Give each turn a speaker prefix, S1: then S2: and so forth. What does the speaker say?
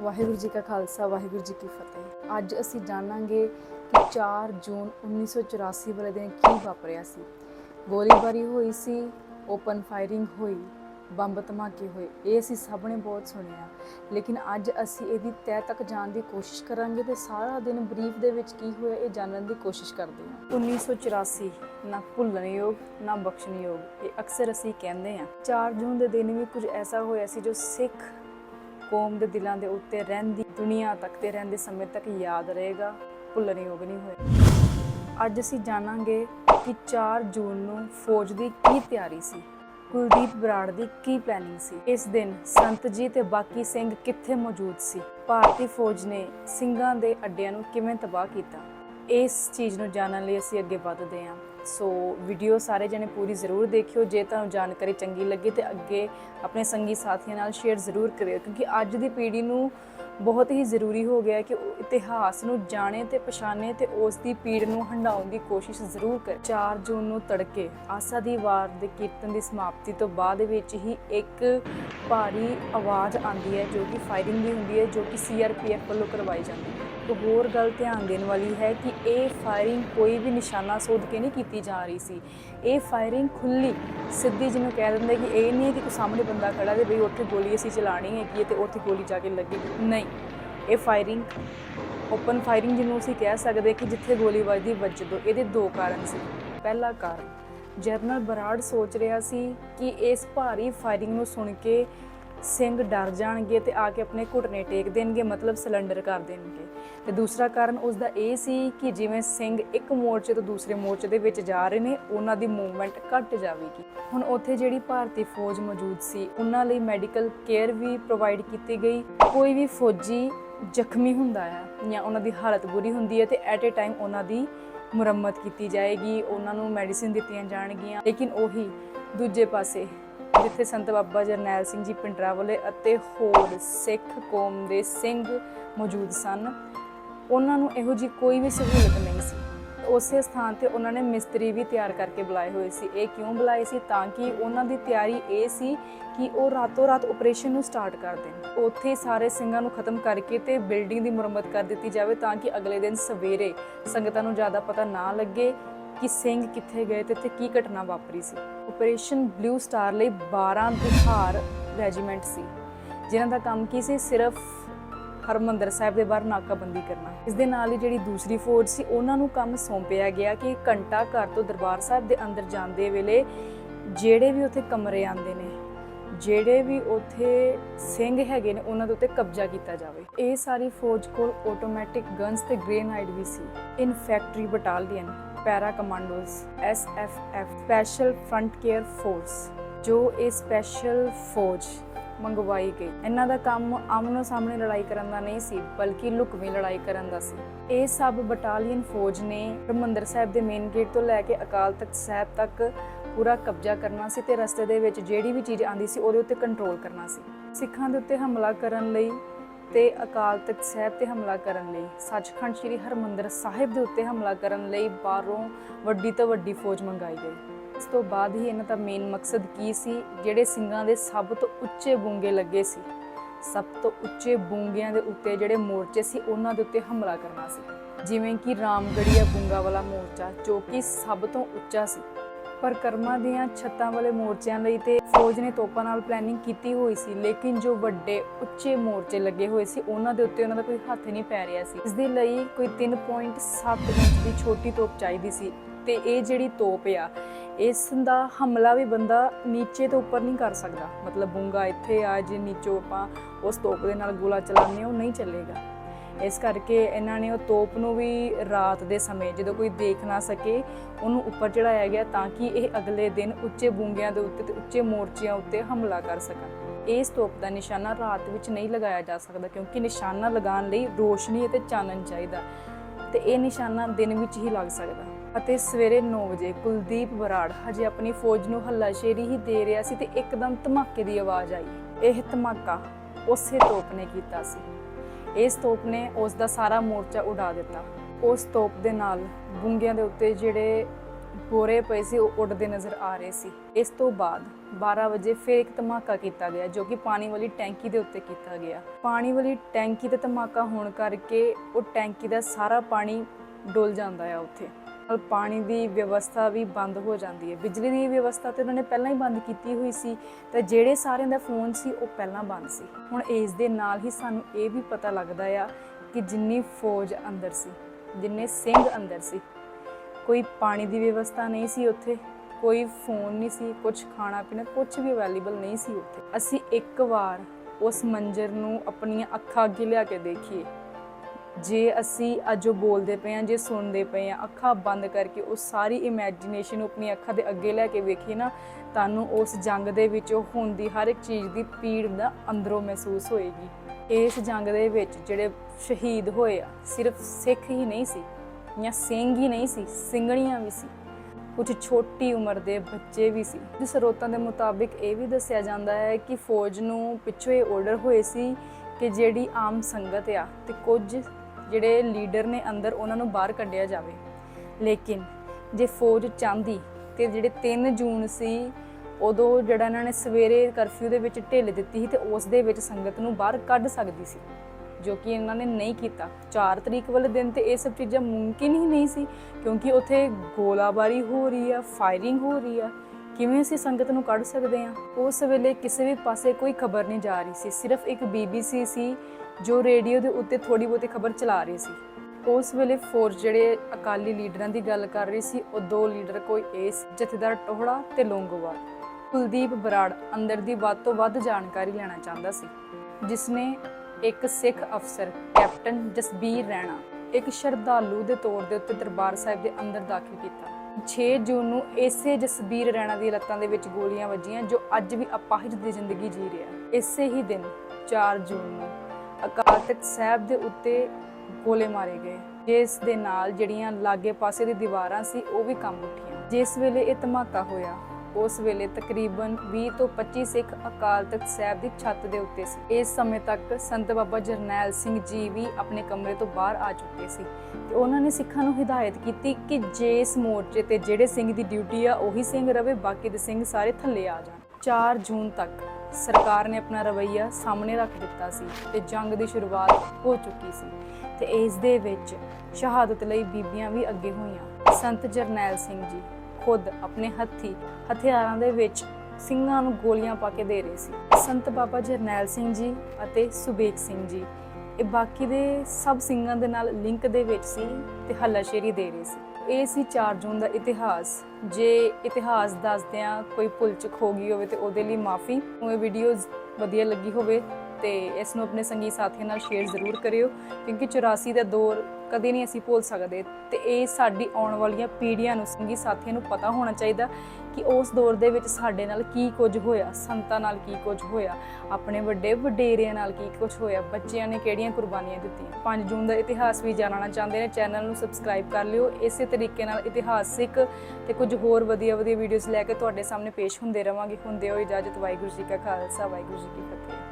S1: ਵਾਹਿਗੁਰੂ ਜੀ ਕਾ ਖਾਲਸਾ, ਵਾਹਿਗੁਰੂ ਜੀ ਕੀ ਫਤਿਹ। ਅੱਜ ਅਸੀਂ ਜਾਣਾਂਗੇ ਕਿ 4 ਜੂਨ 1984 ਵਾਲੇ ਦਿਨ ਕੀ ਵਾਪਰਿਆ ਸੀ। ਗੋਲੀਬਾਰੀ ਹੋਈ ਸੀ ਓਪਨ ਫਾਇਰਿੰਗ ਹੋਈ, ਬੰਬ ਧਮਾਕੇ ਹੋਏ, ਇਹ ਅਸੀਂ ਸਭ ਨੇ ਬਹੁਤ ਸੁਣਿਆ ਲੇਕਿਨ ਅੱਜ ਅਸੀਂ ਇਹਦੀ ਤਹਿ ਤੱਕ ਜਾਣ ਦੀ ਕੋਸ਼ਿਸ਼ ਕਰਾਂਗੇ ਤੇ ਸਾਰਾ ਦਿਨ ਬਰੀਫ ਦੇ ਵਿੱਚ ਕੀ ਹੋਇਆ ਇਹ ਜਾਣਨ ਦੀ ਕੋਸ਼ਿਸ਼ ਕਰਦੇ ਹਾਂ। 1984 ਨਾ ਭੁੱਲਣਯੋਗ ਨਾ ਬਖਸ਼ਣਯੋਗ ਇਹ ਅਕਸਰ ਅਸੀਂ ਕਹਿੰਦੇ ਹਾਂ। 4 ਜੂਨ ਦੇ ਦਿਨ ਵੀ ਕੁਝ ਐਸਾ ਹੋਇਆ ਸੀ ਜੋ ਸਿੱਖ ਕੌਮ ਦੇ ਦਿਲਾਂ ਦੇ ਉੱਤੇ ਰਹਿੰਦੀ, ਦੁਨੀਆ ਤੱਕ ਤੇ ਰਹਿੰਦੇ ਸਮੇਂ ਤੱਕ ਯਾਦ ਰਹੇਗਾ ਭੁੱਲਣਯੋਗ ਨਹੀਂ ਹੋਏਗਾ। ਅੱਜ ਅਸੀਂ ਜਾਣਾਂਗੇ ਕਿ 4 ਜੂਨ ਨੂੰ ਫੌਜ ਦੀ ਕੀ ਤਿਆਰੀ ਸੀ, ਕੁਲਦੀਪ ਬਰਾੜ ਦੀ ਕੀ ਪਲੈਨਿੰਗ ਸੀ। ਇਸ ਦਿਨ ਸੰਤ ਜੀ ਤੇ ਬਾਕੀ ਸਿੰਘ ਕਿੱਥੇ ਮੌਜੂਦ ਸੀ? ਭਾਰਤੀ ਫੌਜ ਨੇ ਸਿੰਘਾਂ ਦੇ ਅੱਡਿਆਂ ਨੂੰ ਕਿਵੇਂ ਤਬਾਹ ਕੀਤਾ? ਇਸ ਚੀਜ਼ ਨੂੰ ਜਾਣਨ ਲਈ ਅਸੀਂ ਅੱਗੇ ਵਧਦੇ ਹਾਂ। ਸੋ ਵੀਡੀਓ ਸਾਰੇ ਜਣੇ ਪੂਰੀ ਜ਼ਰੂਰ ਦੇਖਿਓ। ਜੇ ਤੁਹਾਨੂੰ ਜਾਣਕਾਰੀ ਚੰਗੀ ਲੱਗੇ ਤੇ ਅੱਗੇ ਆਪਣੇ ਸੰਗੀ ਸਾਥੀਆਂ ਨਾਲ ਸ਼ੇਅਰ ਜ਼ਰੂਰ ਕਰਿਓ। ਕਿਉਂਕਿ ਅੱਜ ਦੀ ਪੀੜ੍ਹੀ ਨੂੰ ਬਹੁਤ ਹੀ ਜ਼ਰੂਰੀ ਹੋ ਗਿਆ ਕਿ ਉਹ ਇਤਿਹਾਸ ਨੂੰ ਜਾਣੇ ਤੇ ਪਛਾਣੇ ਤੇ ਉਸ ਦੀ ਪੀੜ ਨੂੰ ਹੰਡਾਉਣ ਦੀ ਕੋਸ਼ਿਸ਼ ਜ਼ਰੂਰ ਕਰੇ। 4 ਜੂਨ ਨੂੰ ਤੜਕੇ ਆਸਾ ਦੀ ਵਾਰ ਦੇ ਕੀਰਤਨ ਦੀ ਸਮਾਪਤੀ ਤੋਂ ਬਾਅਦ ਵਿੱਚ ਹੀ ਇੱਕ ਭਾਰੀ ਆਵਾਜ਼ ਆਉਂਦੀ ਹੈ ਜੋ ਕਿ ਫਾਇਰਿੰਗ ਦੀ ਹੁੰਦੀ ਹੈ, ਜੋ ਕਿ ਸੀਆਰਪੀਐਫ ਵੱਲੋਂ ਕਰਵਾਈ ਜਾਂਦੀ ਹੈ। ਇੱਕ ਹੋਰ ਗੱਲ ਧਿਆਨ ਦੇਣ ਵਾਲੀ ਹੈ ਕਿ ਇਹ ਫਾਇਰਿੰਗ ਕੋਈ ਵੀ ਨਿਸ਼ਾਨਾ ਸੋਧ ਕੇ ਨਹੀਂ ਕੀਤੀ ਜਾ ਰਹੀ ਸੀ। ਇਹ ਫਾਇਰਿੰਗ ਖੁੱਲੀ ਸਿੱਧੀ ਜਿਹਨੂੰ ਕਹਿ ਦਿੰਦੇ ਕਿ ਇਹ ਨਹੀਂ ਹੈ ਕਿ ਸਾਹਮਣੇ ਬੰਦਾ ਖੜਾ ਤੇ ਬਈ ਉੱਥੇ ਗੋਲੀ ਅਸੀਂ ਚਲਾਣੀ ਹੈਗੀ ਹੈ ਤੇ ਉੱਥੇ ਗੋਲੀ ਜਾ ਕੇ ਲੱਗੇਗੀ ਨਹੀਂ, ਇਹ ਫਾਇਰਿੰਗ ਓਪਨ ਫਾਇਰਿੰਗ ਜਿਹਨੂੰ ਅਸੀਂ ਕਹਿ ਸਕਦੇ ਕਿ ਜਿੱਥੇ ਗੋਲੀ ਵੱਜਦੀ ਵੱਜ ਦੋ। ਇਹਦੇ ਦੋ ਕਾਰਨ ਸੀ। ਪਹਿਲਾ ਕਾਰਨ, ਜਨਰਲ ਬਰਾੜ ਸੋਚ ਰਿਹਾ ਸੀ ਕਿ ਇਸ ਭਾਰੀ ਫਾਇਰਿੰਗ ਨੂੰ ਸੁਣ ਕੇ ਸਿੰਘ ਡਰ ਜਾਣਗੇ ਤੇ ਆ ਕੇ ਆਪਣੇ ਘੁਟਨੇ ਟੇਕ ਦੇਣਗੇ, ਮਤਲਬ ਸਿਲੰਡਰ ਕਰ ਦੇਣਗੇ। ਤੇ ਦੂਸਰਾ ਕਾਰਨ ਉਸ ਦਾ ਇਹ ਸੀ ਕਿ ਜਿਵੇਂ ਸਿੰਘ ਇੱਕ ਮੋਰਚੇ ਤੋਂ ਦੂਸਰੇ ਮੋਰਚੇ ਦੇ ਵਿੱਚ ਜਾ ਰਹੇ ਨੇ, ਉਹਨਾਂ ਦੀ ਮੂਵਮੈਂਟ ਘਟ ਜਾਵੇਗੀ। ਹੁਣ ਉੱਥੇ ਜਿਹੜੀ ਭਾਰਤੀ ਫੌਜ ਮੌਜੂਦ ਸੀ, ਉਹਨਾਂ ਲਈ ਮੈਡੀਕਲ ਕੇਅਰ ਵੀ ਪ੍ਰੋਵਾਈਡ ਕੀਤੀ ਗਈ। ਕੋਈ ਵੀ ਫੌਜੀ ਜ਼ਖਮੀ ਹੁੰਦਾ ਹੈ ਜਾਂ ਉਹਨਾਂ ਦੀ ਹਾਲਤ ਬੁਰੀ ਹੁੰਦੀ ਹੈ ਤੇ ਐਟ ਅ ਟਾਈਮ ਉਹਨਾਂ ਦੀ ਮੁਰੰਮਤ ਕੀਤੀ ਜਾਏਗੀ, ਉਹਨਾਂ ਨੂੰ ਮੈਡੀਸਿਨ ਦਿੱਤੀਆਂ ਜਾਣਗੀਆਂ। ਲੇਕਿਨ ਉਹੀ ਦੂਜੇ ਪਾਸੇ, ਜਿੱਥੇ ਸੰਤ ਬਾਬਾ ਜਰਨੈਲ ਸਿੰਘ ਜੀ ਪਿੰਡਰਾਵਲੇ ਅਤੇ ਹੋਰ ਸਿੱਖ ਕੌਮ ਦੇ ਸਿੰਘ ਮੌਜੂਦ ਸਨ ਉਹਨਾਂ ਨੂੰ ਇਹੋ ਜੀ ਕੋਈ ਵੀ ਸਹੂਲਤ ਨਹੀਂ ਸੀ। ਉਸੇ ਸਥਾਨ ਤੇ ਉਹਨਾਂ ਨੇ ਮਿਸਤਰੀ ਵੀ ਤਿਆਰ ਕਰਕੇ ਬੁਲਾਏ ਹੋਏ ਸੀ। ਇਹ ਕਿਉਂ ਬੁਲਾਏ ਸੀ? ਤਾਂ ਕਿ ਉਹਨਾਂ ਦੀ ਤਿਆਰੀ ਇਹ ਸੀ ਕਿ ਉਹ ਰਾਤੋਂ ਰਾਤ ਆਪਰੇਸ਼ਨ ਨੂੰ ਸਟਾਰਟ ਕਰ ਦੇਣ। ਉੱਥੇ ਸਾਰੇ ਸਿੰਘਾਂ ਨੂੰ ਖਤਮ ਕਰਕੇ ਤੇ ਬਿਲਡਿੰਗ ਦੀ ਮੁਰੰਮਤ ਕਰ ਦਿੱਤੀ ਜਾਵੇ ਤਾਂ ਕਿ ਅਗਲੇ ਦਿਨ ਸਵੇਰੇ ਸੰਗਤਾਂ ਨੂੰ ਜ਼ਿਆਦਾ ਪਤਾ ਨਾ ਲੱਗੇ ਕਿ ਸਿੰਘ ਕਿੱਥੇ ਗਏ ਤੇ ਇੱਥੇ ਕੀ ਘਟਨਾ ਵਾਪਰੀ ਸੀ। ਆਪਰੇਸ਼ਨ ਬਲੂ ਸਟਾਰ ਲਈ 12 ਬਿਹਾਰ ਰੈਜੀਮੈਂਟ ਸੀ। ਜਿਨ੍ਹਾਂ ਦਾ ਕੰਮ ਕੀ ਸੀ? ਸਿਰਫ ਹਰਮੰਦਰ ਸਾਹਿਬ ਦੇ ਬਾਹਰ ਨਾਕਾਬੰਦੀ ਕਰਨਾ। ਇਸ ਦੇ ਨਾਲ ਹੀ ਜਿਹੜੀ ਦੂਸਰੀ ਫੌਜ ਸੀ, ਉਹਨਾਂ ਨੂੰ ਕੰਮ ਸੌਂਪਿਆ ਗਿਆ ਕਿ ਘੰਟਾ ਘਰ ਤੋਂ ਦਰਬਾਰ ਸਾਹਿਬ ਦੇ ਅੰਦਰ ਜਾਂਦੇ ਵੇਲੇ ਜਿਹੜੇ ਵੀ ਉੱਥੇ ਕਮਰੇ ਆਉਂਦੇ ਨੇ, ਜਿਹੜੇ ਵੀ ਉੱਥੇ ਸਿੰਘ ਹੈਗੇ ਨੇ, ਉਹਨਾਂ ਦੇ ਉੱਤੇ ਕਬਜ਼ਾ ਕੀਤਾ ਜਾਵੇ। ਇਹ ਸਾਰੀ ਫੌਜ ਕੋਲ ਆਟੋਮੈਟਿਕ ਗਨਸ ਤੇ ਗ੍ਰੇਨਾਈਡ ਵੀ ਸੀ। Infantry battalion para commandos SFF special frontier force ਜੋ ਇਹ ਸਪੈਸ਼ਲ ਫੌਜ ਮੰਗਵਾਈ ਗਈ। ਇਹਨਾਂ ਦਾ ਕੰਮ ਆਮਨੋ ਸਾਹਮਣੇ ਲੜਾਈ ਕਰਨ ਦਾ ਨਹੀਂ ਸੀ, ਬਲਕਿ ਲੁਕਵੀਂ ਲੜਾਈ ਕਰਨ ਦਾ ਸੀ। ਇਹ ਸਭ ਬਟਾਲੀਅਨ ਫੌਜ ਨੇ ਹਰਿਮੰਦਰ ਸਾਹਿਬ ਦੇ ਮੇਨ ਗੇਟ ਤੋਂ ਲੈ ਕੇ ਅਕਾਲ ਤਖਤ ਸਾਹਿਬ ਤੱਕ ਪੂਰਾ ਕਬਜ਼ਾ ਕਰਨਾ ਸੀ ਤੇ ਰਸਤੇ ਦੇ ਵਿੱਚ ਜਿਹੜੀ ਵੀ ਚੀਜ਼ ਆਂਦੀ ਸੀ ਉਹਦੇ ਉੱਤੇ ਕੰਟਰੋਲ ਕਰਨਾ ਸੀ। ਸਿੱਖਾਂ ਦੇ ਉੱਤੇ ਹਮਲਾ ਕਰਨ ਲਈ ਤੇ ਅਕਾਲ ਤਖਤ ਸਾਹਿਬ ਤੇ ਹਮਲਾ ਕਰਨ ਲਈ, ਸੱਚਖੰਡ ਸ੍ਰੀ ਹਰਮੰਦਰ ਸਾਹਿਬ ਦੇ ਉੱਤੇ ਹਮਲਾ ਕਰਨ ਲਈ ਬਾਹਰੋਂ ਵੱਡੀ ਤੋਂ ਵੱਡੀ ਫੌਜ ਮੰਗਾਈ ਗਈ। ਇਸ ਤੋਂ ਬਾਅਦ ਹੀ ਇਹਨਾਂ ਦਾ ਮੇਨ ਮਕਸਦ ਕੀ ਸੀ? ਜਿਹੜੇ ਸਿੰਘਾਂ ਦੇ ਸਭ ਤੋਂ ਉੱਚੇ ਬੂੰਗੇ ਲੱਗੇ ਸੀ। ਸਭ ਤੋਂ ਉੱਚੇ ਬੂੰਗਿਆਂ ਦੇ ਉੱਤੇ ਜਿਹੜੇ ਮੋਰਚੇ ਸੀ, ਉਹਨਾਂ ਦੇ ਉੱਤੇ ਹਮਲਾ ਕਰਨਾ ਸੀ। ਜਿਵੇਂ ਕਿ ਰਾਮਗੜੀਆ ਬੂੰਗਾ ਵਾਲਾ ਮੋਰਚਾ, ਜੋ ਕਿ ਸਭ ਤੋਂ ਉੱਚਾ ਸੀ। ਪਰ ਕਰਮਾਂ ਦੀਆਂ ਛੱਤਾਂ ਵਾਲੇ ਮੋਰਚਿਆਂ ਲਈ ਤੇ ਫੌਜ ਨੇ ਤੋਪਾਂ ਨਾਲ ਪਲੈਨਿੰਗ ਕੀਤੀ ਹੋਈ ਸੀ, ਲੇਕਿਨ ਜੋ ਵੱਡੇ ਉੱਚੇ ਮੋਰਚੇ ਲੱਗੇ ਹੋਏ ਸੀ, ਉਹਨਾਂ ਦੇ ਉੱਤੇ ਉਹਨਾਂ ਦਾ ਕੋਈ ਹੱਥ ਨਹੀਂ ਪੈ ਰਿਹਾ ਸੀ। ਇਸ ਦੇ ਲਈ ਕੋਈ 3.7 ਇੰਚ ਦੀ ਛੋਟੀ ਤੋਪ ਚਾਹੀਦੀ ਸੀ ਤੇ ਇਹ ਜਿਹੜੀ ਤੋਪ ਆ ਇਸ ਦਾ ਹਮਲਾ ਵੀ ਬੰਦਾ ਨੀਚੇ ਤੋਂ ਉੱਪਰ ਨਹੀਂ ਕਰ ਸਕਦਾ। ਮਤਲਬ ਬੁੰਗਾ ਇੱਥੇ ਆ, ਜੇ ਨੀਚੋਂ ਆਪਾਂ ਉਸ ਤੋਪ ਦੇ ਨਾਲ ਗੋਲਾ ਚਲਾਉਂਦੇ ਉਹ ਨਹੀਂ ਚੱਲੇਗਾ। ਇਸ ਕਰਕੇ ਇਹਨਾਂ ਨੇ ਉਹ ਤੋਪ ਨੂੰ ਵੀ ਰਾਤ ਦੇ ਸਮੇਂ ਜਦੋਂ ਕੋਈ ਦੇਖ ਨਾ ਸਕੇ, ਉਹਨੂੰ ਉੱਪਰ ਚੜਾਇਆ ਗਿਆ ਤਾਂ ਕਿ ਇਹ ਅਗਲੇ ਦਿਨ ਉੱਚੇ ਬੂੰਗਿਆਂ ਦੇ ਉੱਤੇ ਤੇ ਉੱਚੇ ਮੋਰਚਿਆਂ ਉੱਤੇ ਹਮਲਾ ਕਰ ਸਕਣ। ਇਸ ਤੋਪ ਦਾ ਨਿਸ਼ਾਨਾ ਰਾਤ ਵਿੱਚ ਨਹੀਂ ਲਗਾਇਆ ਜਾ ਸਕਦਾ ਕਿਉਂਕਿ ਨਿਸ਼ਾਨਾ ਲਗਾਉਣ ਲਈ ਰੋਸ਼ਨੀ ਅਤੇ ਚਾਨਣ ਚਾਹੀਦਾ। ਤੇ ਇਹ ਨਿਸ਼ਾਨਾ ਦਿਨ ਵਿੱਚ ਹੀ ਲੱਗ ਸਕਦਾ। ਅਤੇ ਸਵੇਰੇ 9 ਵਜੇ ਕੁਲਦੀਪ ਬਰਾੜ ਹਜੇ ਆਪਣੀ ਫੌਜ ਨੂੰ ਹੱਲਾਸ਼ੇਰੀ ਹੀ ਦੇ ਰਿਹਾ ਸੀ ਤੇ ਇੱਕਦਮ ਧਮਾਕੇ ਦੀ ਆਵਾਜ਼ ਆਈ। ਇਹ ਧਮਾਕਾ ਉਸੇ ਤੋਪ ਨੇ ਕੀਤਾ ਸੀ। ਇਸ ਤੋਪ ਨੇ ਉਸ ਦਾ ਸਾਰਾ ਮੋਰਚਾ ਉਡਾ ਦਿੱਤਾ। ਉਸ ਤੋਪ ਦੇ ਨਾਲ ਗੁੰਗਿਆਂ ਦੇ ਉੱਤੇ ਜਿਹੜੇ ਗੋਰੇ ਪਏ ਸੀ, ਉਹ ਉੱਡਦੇ ਨਜ਼ਰ ਆ ਰਹੇ ਸੀ। ਇਸ ਤੋਂ ਬਾਅਦ 12 ਵਜੇ ਫਿਰ ਇੱਕ ਧਮਾਕਾ ਕੀਤਾ ਗਿਆ, ਜੋ ਕਿ ਪਾਣੀ ਵਾਲੀ ਟੈਂਕੀ ਦੇ ਉੱਤੇ ਕੀਤਾ ਗਿਆ। ਪਾਣੀ ਵਾਲੀ ਟੈਂਕੀ ਤੇ ਧਮਾਕਾ ਹੋਣ ਕਰਕੇ ਉਹ ਟੈਂਕੀ ਦਾ ਸਾਰਾ ਪਾਣੀ ਡੁੱਲ ਜਾਂਦਾ ਆ ਉੱਥੇ। ਨਾਲ ਪਾਣੀ ਦੀ ਵਿਵਸਥਾ ਵੀ ਬੰਦ ਹੋ ਜਾਂਦੀ ਹੈ। ਬਿਜਲੀ ਦੀ ਵਿਵਸਥਾ ਤੇ ਉਹਨਾਂ ਨੇ ਪਹਿਲਾਂ ਹੀ ਬੰਦ ਕੀਤੀ ਹੋਈ ਸੀ, ਤੇ ਜਿਹੜੇ ਸਾਰਿਆਂ ਦਾ ਫੋਨ ਸੀ, ਉਹ ਪਹਿਲਾਂ ਬੰਦ ਸੀ। ਹੁਣ ਇਸ ਦੇ ਨਾਲ ਹੀ ਸਾਨੂੰ ਇਹ ਵੀ ਪਤਾ ਲੱਗਦਾ ਆ ਕਿ ਜਿੰਨੀ ਫੌਜ ਅੰਦਰ ਸੀ, ਜਿੰਨੇ ਸਿੰਘ ਅੰਦਰ ਸੀ, ਕੋਈ ਪਾਣੀ ਦੀ ਵਿਵਸਥਾ ਨਹੀਂ ਸੀ ਉੱਥੇ, ਕੋਈ ਫੋਨ ਨਹੀਂ ਸੀ ਕੁਝ ਖਾਣਾ ਪੀਣਾ ਕੁਝ ਵੀ ਅਵੇਲੇਬਲ ਨਹੀਂ ਸੀ ਉੱਥੇ। ਅਸੀਂ ਇੱਕ ਵਾਰ ਉਸ ਮੰਜ਼ਰ ਨੂੰ ਆਪਣੀਆਂ ਅੱਖਾਂ ਅੱਗੇ ਲਿਆ ਕੇ ਦੇਖੀਏ। ਜੇ ਅਸੀਂ ਅੱਜ ਉਹ ਬੋਲਦੇ ਪਏ ਆ ਜੇ ਸੁਣਦੇ ਪਏ ਆ ਅੱਖਾਂ ਬੰਦ ਕਰਕੇ ਉਹ ਸਾਰੀ ਇਮੇਜਿਨੇਸ਼ਨ ਨੂੰ ਆਪਣੀ ਅੱਖਾਂ ਦੇ ਅੱਗੇ ਲੈ ਕੇ ਵੇਖੀਏ ਨਾ, ਤੁਹਾਨੂੰ ਉਸ ਜੰਗ ਦੇ ਵਿੱਚ ਉਹ ਹੁੰਦੀ, ਹਰ ਇੱਕ ਚੀਜ਼ ਦੀ ਪੀੜ ਦਾ ਅੰਦਰੋਂ ਮਹਿਸੂਸ ਹੋਏਗੀ। ਇਸ ਜੰਗ ਦੇ ਵਿੱਚ ਜਿਹੜੇ ਸ਼ਹੀਦ ਹੋਏ ਆ, ਸਿਰਫ ਸਿੱਖ ਹੀ ਨਹੀਂ ਸੀ, ਜਾਂ ਸਿੰਘ ਹੀ ਨਹੀਂ ਸੀ, ਸਿੰਘਣੀਆਂ ਵੀ ਸੀ। ਕੁਝ ਛੋਟੀ ਉਮਰ ਦੇ ਬੱਚੇ ਵੀ ਸੀ। ਜਿਸ ਸਰੋਤਾਂ ਦੇ ਮੁਤਾਬਿਕ ਇਹ ਵੀ ਦੱਸਿਆ ਜਾਂਦਾ ਹੈ ਕਿ ਫੌਜ ਨੂੰ ਪਿੱਛੋਂ ਇਹ ਆਰਡਰ ਹੋਏ ਸੀ ਕਿ ਜਿਹੜੀ ਆਮ ਸੰਗਤ ਆ, ਤੇ ਕੁਝ ਜਿਹੜੇ ਲੀਡਰ ਨੇ ਅੰਦਰ, ਉਹਨਾਂ ਨੂੰ ਬਾਹਰ ਕੱਢਿਆ ਜਾਵੇ। ਲੇਕਿਨ ਜੇ ਫੌਜ ਚਾਹੁੰਦੀ ਤੇ ਜਿਹੜੇ 3 ਜੂਨ ਸੀ, ਉਦੋਂ ਜਿਹੜਾ ਇਹਨਾਂ ਨੇ ਸਵੇਰੇ ਕਰਫਿਊ ਦੇ ਵਿੱਚ ਢਿੱਲ ਦਿੱਤੀ ਸੀ ਤੇ ਉਸ ਦੇ ਵਿੱਚ ਸੰਗਤ ਨੂੰ ਬਾਹਰ ਕੱਢ ਸਕਦੀ ਸੀ, ਜੋ ਕਿ ਇਹਨਾਂ ਨੇ ਨਹੀਂ ਕੀਤਾ। 4 ਤਰੀਕ ਵਾਲੇ ਦਿਨ ਤੇ ਇਹ ਸਭ ਚੀਜ਼ਾਂ ਮੁਮਕਿਨ ਹੀ ਨਹੀਂ ਸੀ, ਕਿਉਂਕਿ ਉੱਥੇ ਗੋਲਾਬਾਰੀ ਹੋ ਰਹੀ ਆ ਫਾਇਰਿੰਗ ਹੋ ਰਹੀ ਆ। ਕਿਵੇਂ ਅਸੀਂ ਸੰਗਤ ਨੂੰ ਕੱਢ ਸਕਦੇ ਆ? ਉਸ ਵੇਲੇ ਕਿਸੇ ਵੀ ਪਾਸੇ ਕੋਈ ਖਬਰ ਨਹੀਂ ਜਾ ਰਹੀ ਸੀ। ਸਿਰਫ ਇੱਕ ਬੀਬੀਸੀ ਸੀ ਜੋ ਰੇਡੀਓ ਦੇ ਉੱਤੇ ਥੋੜੀ ਬਹੁਤੀ ਖਬਰ ਚਲਾ ਰਹੀ ਸੀ। ਉਸ ਵੇਲੇ ਫੌਜ ਜਿਹੜੇ ਅਕਾਲੀ ਲੀਡਰਾਂ ਦੀ ਗੱਲ ਕਰ ਰਹੀ ਸੀ, ਉਹ ਦੋ ਲੀਡਰ ਕੋਈ ਇਸ ਜਥੇਦਾਰ ਟੋਹੜਾ ਤੇ ਲੋਂਗੋਵਾਲ। ਕੁਲਦੀਪ ਬਰਾੜ ਅੰਦਰ ਦੀ ਵੱਧ ਤੋਂ ਵੱਧ ਜਾਣਕਾਰੀ ਲੈਣਾ ਚਾਹੁੰਦਾ ਸੀ, ਜਿਸ ਨੇ ਇੱਕ ਸਿੱਖ ਅਫਸਰ, ਕੈਪਟਨ ਜਸਬੀਰ ਰੈਣਾ, ਇੱਕ ਸ਼ਰਧਾਲੂ ਦੇ ਤੌਰ ਦੇ ਉੱਤੇ ਦਰਬਾਰ ਸਾਹਿਬ ਦੇ ਅੰਦਰ ਦਾਖਲ ਕੀਤਾ। 6 ਜੂਨ ਨੂੰ ਇਸੇ ਜਸਬੀਰ ਰੈਣਾ ਦੀ ਲੱਤਾਂ ਦੇ ਵਿੱਚ ਗੋਲੀਆਂ ਵੱਜੀਆਂ, ਜੋ ਅੱਜ ਵੀ ਅਪਾਹਿਜ ਦੀ ਜ਼ਿੰਦਗੀ ਜੀ ਰਿਹਾ। ਇਸੇ ਹੀ ਦਿਨ 4 ਜੂਨ ਨੂੰ ਅਕਾਲ ਤਖਤ ਸਾਹਿਬ ਦੇ ਉੱਤੇ ਗੋਲੇ ਮਾਰੇ ਗਏ। ਜਿਸ ਦੇ ਨਾਲ ਜਿਹੜੀਆਂ ਲਾਗੇ ਪਾਸੇ ਦੀ ਦੀਵਾਰਾਂ ਸੀ, ਉਹ ਵੀ ਕੰਬ ਉੱਠੀਆਂ। ਜਿਸ ਵੇਲੇ ਇਹ ਧਮਾਕਾ ਹੋਇਆ, ਉਸ ਵੇਲੇ ਤਕਰੀਬਨ 20 ਤੋਂ 25 ਸਿੱਖ ਅਕਾਲ ਤਖਤ ਸਾਹਿਬ ਦੀ ਛੱਤ ਦੇ ਉੱਤੇ ਸੀ। ਇਸ ਸਮੇਂ ਤੱਕ ਸੰਤ ਬਾਬਾ ਜਰਨੈਲ ਸਿੰਘ ਜੀ ਵੀ ਆਪਣੇ ਕਮਰੇ ਤੋਂ ਬਾਹਰ ਆ ਚੁੱਕੇ ਸੀ ਤੇ ਉਹਨਾਂ ਨੇ ਸਿੱਖਾਂ ਨੂੰ ਹਿਦਾਇਤ ਕੀਤੀ ਕਿ ਜਿਸ ਮੋਰਚੇ ਤੇ ਜਿਹੜੇ ਸਿੰਘ ਦੀ ਡਿਊਟੀ ਆ, ਉਹੀ ਸਿੰਘ ਰਵੇ, ਬਾਕੀ ਦੇ ਸਿੰਘ ਸਾਰੇ ਥੱਲੇ ਆ ਜਾਣ। 4 ਜੂਨ ਤੱਕ ਸਰਕਾਰ ਨੇ ਆਪਣਾ ਰਵੱਈਆ ਸਾਹਮਣੇ ਰੱਖ ਦਿੱਤਾ ਸੀ ਤੇ ਜੰਗ ਦੀ ਸ਼ੁਰੂਆਤ ਹੋ ਚੁੱਕੀ ਸੀ ਤੇ ਇਸ ਦੇ ਵਿੱਚ ਸ਼ਹਾਦਤ ਲਈ ਬੀਬੀਆਂ ਵੀ ਅੱਗੇ ਹੋਈਆਂ। ਸੰਤ ਜਰਨੈਲ ਸਿੰਘ ਜੀ ਖੁਦ ਆਪਣੇ ਹੱਥੀ ਹਥਿਆਰਾਂ ਦੇ ਵਿੱਚ ਸਿੰਘਾਂ ਨੂੰ ਗੋਲੀਆਂ ਪਾ ਕੇ ਦੇ ਰਹੇ ਸੀ। ਸੰਤ ਬਾਬਾ ਜਰਨੈਲ ਸਿੰਘ ਜੀ ਅਤੇ ਸੁਬੇਕ ਸਿੰਘ ਜੀ, ਇਹ ਬਾਕੀ ਦੇ ਸਭ ਸਿੰਘਾਂ ਦੇ ਨਾਲ ਲਿੰਕ ਦੇ ਵਿੱਚ ਸੀ ਤੇ ਹੱਲਾਸ਼ੇਰੀ ਦੇ ਰਹੇ ਸੀ। ਇਹ ਸੀ 4 ਜੂਨ ਦਾ ਇਤਿਹਾਸ। ਜੇ ਇਤਿਹਾਸ ਦੱਸਦਿਆਂ ਕੋਈ ਭੁੱਲ ਚੁੱਕ ਹੋ ਗਈ ਹੋਵੇ ਤੇ ਉਹਦੇ ਲਈ ਮਾਫੀ। ਉਹ ਵੀਡੀਓਜ਼ ਵਧੀਆ ਲੱਗੀ ਹੋਵੇ ਤੇ ਇਸ ਨੂੰ ਆਪਣੇ ਸੰਗੀ ਸਾਥੀਆਂ ਨਾਲ ਸ਼ੇਅਰ ਜ਼ਰੂਰ ਕਰਿਓ, ਕਿਉਂਕਿ 84 ਦਾ ਦੌਰ ਕਦੇ ਨਹੀਂ ਅਸੀਂ ਭੁੱਲ ਸਕਦੇ ਤੇ ਇਹ ਸਾਡੀ ਆਉਣ ਵਾਲੀਆਂ ਪੀੜ੍ਹੀਆਂ ਨੂੰ ਸੰਗੀ ਸਾਥੀਆਂ ਨੂੰ ਪਤਾ ਹੋਣਾ ਚਾਹੀਦਾ ਕਿ ਉਸ ਦੌਰ ਦੇ ਵਿੱਚ ਸਾਡੇ ਨਾਲ ਕੀ ਕੁਝ ਹੋਇਆ, ਸੰਤਾਂ ਨਾਲ ਕੀ ਕੁਝ ਹੋਇਆ, ਆਪਣੇ ਵੱਡੇ ਵਡੇਰਿਆਂ ਨਾਲ ਕੀ ਕੁਝ ਹੋਇਆ, ਬੱਚਿਆਂ ਨੇ ਕਿਹੜੀਆਂ ਕੁਰਬਾਨੀਆਂ ਦਿੱਤੀਆਂ। 5 ਜੂਨ ਦਾ ਇਤਿਹਾਸ ਵੀ ਜਾਣਨਾ ਚਾਹੁੰਦੇ ਨੇ, ਚੈਨਲ ਨੂੰ ਸਬਸਕ੍ਰਾਈਬ ਕਰ ਲਿਓ। ਇਸੇ ਤਰੀਕੇ ਨਾਲ ਇਤਿਹਾਸਿਕ ਤੇ ਕੁਝ ਹੋਰ ਵਧੀਆ ਵਧੀਆ ਵੀਡੀਓਜ਼ ਲੈ ਕੇ ਤੁਹਾਡੇ ਸਾਹਮਣੇ ਪੇਸ਼ ਹੁੰਦੇ ਰਵਾਂਗੇ। ਹੁੰਦੇ ਹੋਏ ਇਜਾਜ਼ਤ, ਵਾਹਿਗੁਰੂ ਜੀ ਕਾ ਖਾਲਸਾ, ਵਾਹਿਗੁਰੂ ਜੀ ਕੀ ਫਤਿਹ।